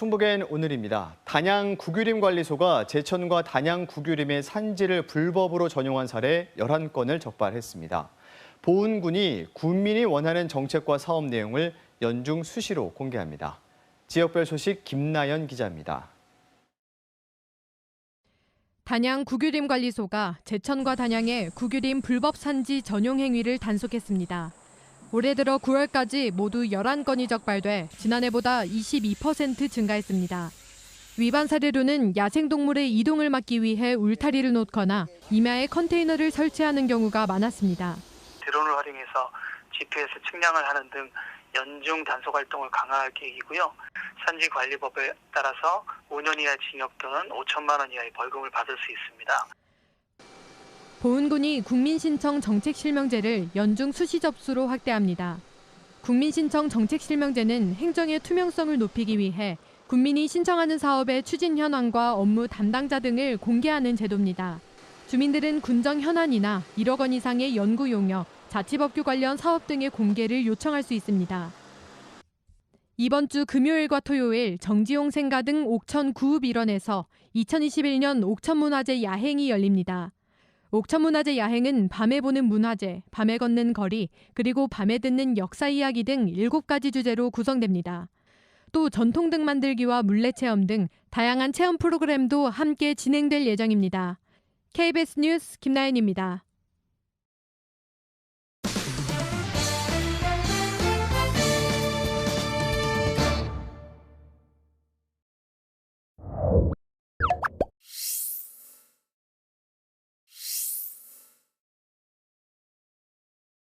충북엔 오늘입니다. 단양 국유림 관리소가 제천과 단양 국유림의 산지를 불법으로 전용한 사례 11건을 적발했습니다. 보훈군이 군민이 원하는 정책과 사업 내용을 연중 수시로 공개합니다. 지역별 소식 김나연 기자입니다. 단양 국유림 관리소가 제천과 단양의 국유림 불법 산지 전용 행위를 단속했습니다. 올해 들어 9월까지 모두 11건이 적발돼 지난해보다 22% 증가했습니다. 위반 사례로는 야생동물의 이동을 막기 위해 울타리를 놓거나 임야에 컨테이너를 설치하는 경우가 많았습니다. 드론을 활용해서 GPS 측량을 하는 등 연중 단속 활동을 강화할 계획이고요. 산지관리법에 따라서 5년 이하 징역 또는 5천만 원 이하의 벌금을 받을 수 있습니다. 보훈군이 국민신청 정책실명제를 연중 수시 접수로 확대합니다. 국민신청 정책실명제는 행정의 투명성을 높이기 위해 국민이 신청하는 사업의 추진 현황과 업무 담당자 등을 공개하는 제도입니다. 주민들은 군정 현안이나 1억 원 이상의 연구 용역, 자치법규 관련 사업 등의 공개를 요청할 수 있습니다. 이번 주 금요일과 토요일 정지용 생가 등 옥천 구읍 일원에서 2021년 옥천문화제 야행이 열립니다. 옥천문화제 야행은 밤에 보는 문화재, 밤에 걷는 거리, 그리고 밤에 듣는 역사 이야기 등 7가지 주제로 구성됩니다. 또 전통 등 만들기와 물레 체험 등 다양한 체험 프로그램도 함께 진행될 예정입니다. KBS 뉴스 김나연입니다.